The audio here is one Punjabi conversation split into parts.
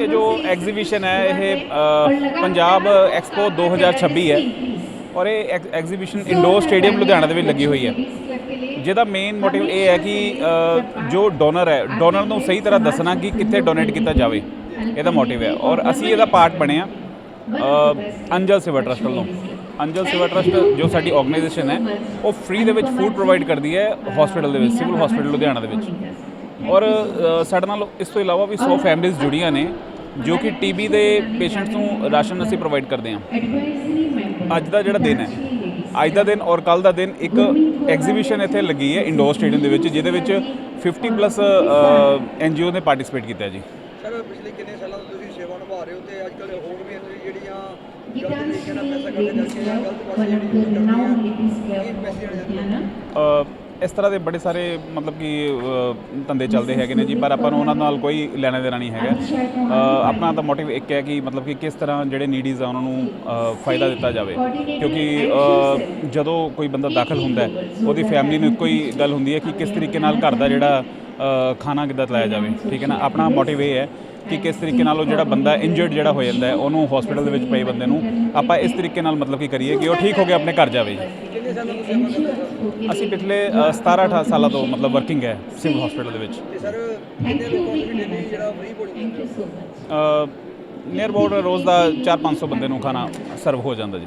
ਇਹ ਜੋ ਐਗਜ਼ੀਬਿਸ਼ਨ ਹੈ ਇਹ ਅ, ਪੰਜਾਬ ਐਕਸਪੋ 2026 ਹੈ ਔਰ ਇਹ ਐਗਜ਼ੀਬਿਸ਼ਨ ਇੰਡੋਰ ਸਟੇਡੀਅਮ ਲੁਧਿਆਣਾ ਦੇ ਵਿੱਚ ਲੱਗੀ ਹੋਈ ਹੈ। ਜਿਹਦਾ ਮੇਨ ਮੋਟਿਵ ਇਹ ਹੈ ਕਿ ਜੋ ਡੋਨਰ ਹੈ ਡੋਨਰ ਨੂੰ ਸਹੀ ਤਰ੍ਹਾਂ ਦੱਸਣਾ ਕਿ ਕਿੱਥੇ ਡੋਨੇਟ ਕੀਤਾ ਜਾਵੇ। ਇਹਦਾ ਮੋਟਿਵ ਹੈ। ਔਰ ਅਸੀਂ ਇਹਦਾ ਪਾਰਟ ਬਣੇ ਆ ਅੰਜਲ ਸੇਵਾ ਟਰਸਟ ਵੱਲੋਂ। ਅੰਜਲ ਸੇਵਾ ਟਰਸਟ ਜੋ ਸਾਡੀ ਆਰਗੇਨਾਈਜੇਸ਼ਨ ਹੈ ਉਹ ਫ੍ਰੀ ਦੇ ਵਿੱਚ ਫੂਡ ਪ੍ਰੋਵਾਈਡ ਕਰਦੀ ਹੈ ਹਸਪੀਟਲ ਦੇ ਵਿੱਚ ਸਿਵਲ ਹਸਪੀਟਲ ਲੁਧਿਆਣਾ ਦੇ ਵਿੱਚ। ਔਰ ਸਾਡੇ ਨਾਲ ਇਸ ਤੋਂ ਇਲਾਵਾ ਵੀ 100 ਫੈਮਿਲੀਆਂ ਜੁੜੀਆਂ ਨੇ ਜੋ ਕਿ ਟੀਬੀ ਦੇ ਪੇਸ਼ੈਂਟਸ ਨੂੰ ਰਾਸ਼ਨ ਅਸੀਂ ਪ੍ਰੋਵਾਈਡ ਕਰਦੇ ਹਾਂ। ਅੱਜ ਦਾ ਜਿਹੜਾ ਦਿਨ ਹੈ ਅੱਜ ਦਾ ਦਿਨ ਔਰ ਕੱਲ ਦਾ ਦਿਨ ਇੱਕ ਐਗਜ਼ੀਬਿਸ਼ਨ ਇੱਥੇ ਲੱਗੀ ਹੈ ਇੰਡੋਰ ਸਟੇਡੀਅਮ ਦੇ ਵਿੱਚ ਜਿਹਦੇ ਵਿੱਚ 50 ਪਲੱਸ ਐਨਜੀਓ ਨੇ ਪਾਰਟਿਸਿਪੇਟ ਕੀਤਾ ਹੈ ਜੀ। ਸਰ ਪਿਛਲੇ ਕਿੰਨੇ ਸਾਲਾਂ ਤੋਂ ਤੁਸੀਂ ਸੇਵਾ ਨਿਭਾ ਰਹੇ ਹੋ ਤੇ ਅੱਜ ਕੱਲ੍ਹ ਹੋਰ ਵੀ ਇੱਥੇ ਜਿਹੜੀਆਂ ਗਲਤ ਤਰੀਕੇ ਨਾਲ ਪੈਸਾ ਕੱਢ ਕਰਕੇ ਗਲਤ ਪਾਸੇ ਜਿਹੜੀ ਮੈਸੇਜ ਜਾਂਦੇ ਅ, ਇਸ ਤਰ੍ਹਾਂ ਦੇ ਬੜੇ ਸਾਰੇ ਮਤਲਬ ਕਿ ਧੰਦੇ ਚੱਲਦੇ ਹੈਗੇ ਨੇ ਜੀ, ਪਰ ਆਪਾਂ ਨੂੰ ਉਹਨਾਂ ਨਾਲ ਕੋਈ ਲੈਣਾ ਦੇਣਾ ਨਹੀਂ ਹੈਗਾ। ਆਪਣਾ ਤਾਂ ਮੋਟਿਵ ਇੱਕ ਹੈ ਕਿ ਮਤਲਬ ਕਿ ਕਿਸ ਤਰ੍ਹਾਂ ਜਿਹੜੇ ਨੀਡੀਜ਼ ਆ ਉਹਨਾਂ ਨੂੰ ਫਾਇਦਾ ਦਿੱਤਾ ਜਾਵੇ। ਕਿਉਂਕਿ ਜਦੋਂ ਕੋਈ ਬੰਦਾ ਦਾਖਲ ਹੁੰਦਾ ਹੈ, ਉਹਦੀ ਫੈਮਿਲੀ ਨੂੰ ਇੱਕੋ ਹੀ ਗੱਲ ਹੁੰਦੀ ਹੈ ਕਿ ਕਿਸ ਤਰੀਕੇ ਨਾਲ ਘਰ ਦਾ ਜਿਹੜਾ ਖਾਣਾ ਕਿੱਦਾਂ ਚਲਾਇਆ ਜਾਵੇ ਠੀਕ ਹੈ ਨਾ? ਆਪਣਾ ਮੋਟਿਵ ਇਹ ਹੈ ਕਿ ਕਿਸ ਤਰੀਕੇ ਨਾਲ ਉਹ ਜਿਹੜਾ ਬੰਦਾ ਇੰਜਰਡ ਜਿਹੜਾ ਹੋ ਜਾਂਦਾ ਹੈ ਉਹਨੂੰ ਹਸਪੀਟਲ ਦੇ ਵਿੱਚ ਪਏ ਬੰਦੇ ਨੂੰ ਆਪਾਂ ਇਸ ਤਰੀਕੇ ਨਾਲ ਮਤਲਬ ਕਿ ਕਰੀਏ ਕਿ ਉਹ ਠੀਕ ਹੋ ਕੇ ਆਪਣੇ ਘਰ ਜਾਵੇ। ਅਸੀਂ ਪਿਛਲੇ ਅ, 17 18 ਸਾਲਾਂ ਤੋਂ ਮਤਲਬ ਵਰਕਿੰਗ ਹੈ ਸਿਵਲ ਹਸਪੀਟਲ ਦੇ ਵਿੱਚ। ਸਰ ਕਿੰਨੇ ਲੋਕਾਂ ਨੂੰ ਡੇਲੀ ਜਿਹੜਾ ਫ੍ਰੀ ਭੋਜਨ ਹੋ ਨੀਅਰ ਅਬਾਊਟ ਰੋਜ਼ ਦਾ 4-500 ਬੰਦੇ ਨੂੰ ਖਾਣਾ ਸਰਵ ਹੋ ਜਾਂਦਾ ਜੀ।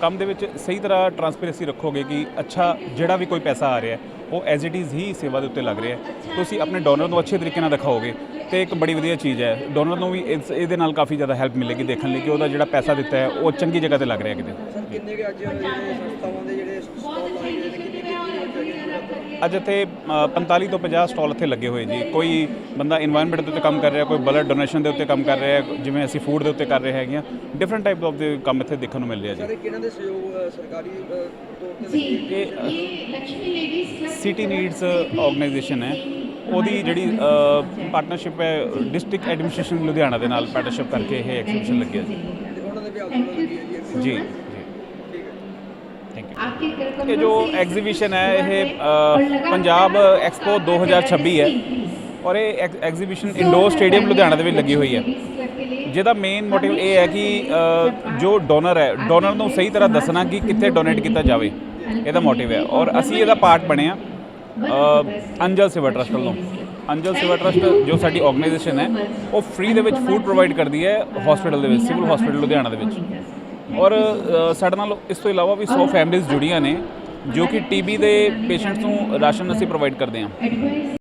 ਕੰਮ ਦੇ ਵਿੱਚ ਸਹੀ ਤਰ੍ਹਾਂ ਟਰਾਂਸਪੇਰੈਂਸੀ ਰੱਖੋਗੇ ਕਿ ਅੱਛਾ ਜਿਹੜਾ ਵੀ ਕੋਈ ਪੈਸਾ ਆ ਰਿਹਾ ਉਹ ਐਜ਼ ਇਟ ਇਜ਼ ਹੀ ਸੇਵਾ ਦੇ ਉੱਤੇ ਲੱਗ ਰਿਹਾ ਤੁਸੀਂ ਆਪਣੇ ਡੋਨਰ ਨੂੰ ਅੱਛੇ ਤਰੀਕੇ ਨਾਲ ਦਿਖਾਓਗੇ ਤੇ ਇੱਕ ਬੜੀ ਵਧੀਆ ਚੀਜ਼ ਹੈ। ਡੋਨਰ ਨੂੰ ਵੀ ਇਸ- ਇਹਦੇ ਨਾਲ ਕਾਫੀ ਜ਼ਿਆਦਾ ਹੈਲਪ ਮਿਲੇਗੀ ਦੇਖਣ ਲਈ ਕਿ ਉਹਦਾ ਜਿਹੜਾ ਪੈਸਾ ਦਿੱਤਾ ਹੈ, ਉਹ ਚੰਗੀ ਜਗ੍ਹਾ ਤੇ ਲੱਗ ਰਿਹਾ ਕਿਤੇ। ਸਰ, ਕਿੰਨੇ ਕੁ ਅੱਜ ਜਿਹੜੇ ਸੰਸਥਾਵਾਂ ਦੇ ਜਿਹੜੇ ਸਟਾਲ ਲਾਏ ਗਏ ਨੇ ਅੱਜ ਇੱਥੇ 45 ਤੋਂ 50 ਸਟਾਲ ਇੱਥੇ ਲੱਗੇ ਹੋਏ ਜੀ। ਕੋਈ ਬੰਦਾ এনवायरमेंट ਦੇ ਉੱਤੇ ਕੰਮ ਕਰ ਰਿਹਾ ਕੋਈ ਬਲੱਡ ਡੋਨੇਸ਼ਨ ਦੇ ਉੱਤੇ ਕੰਮ ਕਰ ਰਿਹਾ ਜਿਵੇਂ ਅਸੀਂ ਫੂਡ ਦੇ ਉੱਤੇ ਕਰ ਰਹੇ ਹੈਗੇ ਆ ਡਿਫਰੈਂਟ ਟਾਈਪ ਆਫ ਦੇ ਕੰਮ ਇੱਥੇ ਦੇਖਣ ਨੂੰ ਮਿਲ ਰਿਹਾ ਜੀ। ਸਿਟੀ ਨੀਡਸ ਆਰਗੇਨਾਈਜੇਸ਼ਨ ਹੈ। ਉਹਦੀ ਜਿਹੜੀ ਪਾਰਟਨਰਸ਼ਿਪ ਹੈ। ਡਿਸਟ੍ਰਿਕਟ ਐਡਮਿਨਿਸਟ੍ਰੇਸ਼ਨ ਲੁਧਿਆਣਾ ਦੇ ਨਾਲ ਪਾਰਟਨਰਸ਼ਿਪ ਕਰਕੇ ਇਹ ਐਗਜ਼ੀਬਿਸ਼ਨ ਲੱਗਿਆ ਜੀ। ਜੀ। ਥੈਂਕ ਯੂ आपके कर ਇਹ ਜੋ ਐਗਜ਼ੀਬਿਸ਼ਨ ਹੈ ਇਹ ਅ, ਪੰਜਾਬ ਐਕਸਪੋ 2026 ਹੈ ਔਰ ਇਹ ਐਗਜ਼ੀਬਿਸ਼ਨ ਇੰਡੋਰ ਸਟੇਡੀਅਮ ਲੁਧਿਆਣਾ ਦੇ ਵਿੱਚ ਲੱਗੀ ਹੋਈ ਹੈ ਜਿਹਦਾ ਮੇਨ ਮੋਟਿਵ ਇਹ ਹੈ ਕਿ ਅ, ਜੋ ਡੋਨਰ ਹੈ ਡੋਨਰ ਨੂੰ ਸਹੀ ਤਰ੍ਹਾਂ ਦੱਸਣਾ ਕਿ ਕਿੱਥੇ ਡੋਨੇਟ ਕੀਤਾ ਜਾਵੇ ਇਹਦਾ ਮੋਟਿਵ ਹੈ ਔਰ ਅਸੀਂ ਇਹਦਾ ਪਾਰਟ ਬਣੇ ਆ ਅੰਜਲ ਸੇਵਾ ਟਰਸਟ ਵੱਲੋਂ ਅੰਜਲ ਸੇਵਾ ਟਰਸਟ ਜੋ ਸਾਡੀ ਆਰਗੇਨਾਈਜੇਸ਼ਨ ਹੈ ਉਹ ਫ੍ਰੀ ਦੇ ਵਿੱਚ ਫੂਡ ਪ੍ਰੋਵਾਈਡ ਕਰਦੀ ਹੈ ਹਸਪੀਟਲ ਦੇ ਵਿੱਚ ਸਿਵਲ ਹਸਪੀਟਲ ਲੁਧਿਆਣਾ ਦੇ ਵਿੱਚ ਔਰ ਸਾਡੇ ਨਾਲ ਇਸ ਤੋਂ ਇਲਾਵਾ ਵੀ 100 ਫੈਮਿਲੀਆਂ ਜੁੜੀਆਂ ਨੇ, ਜੋ ਕਿ ਟੀਬੀ ਦੇ ਪੇਸ਼ੈਂਟਸ ਨੂੰ ਰਾਸ਼ਨ ਅਸੀਂ ਪ੍ਰੋਵਾਈਡ ਕਰਦੇ ਹਾਂ।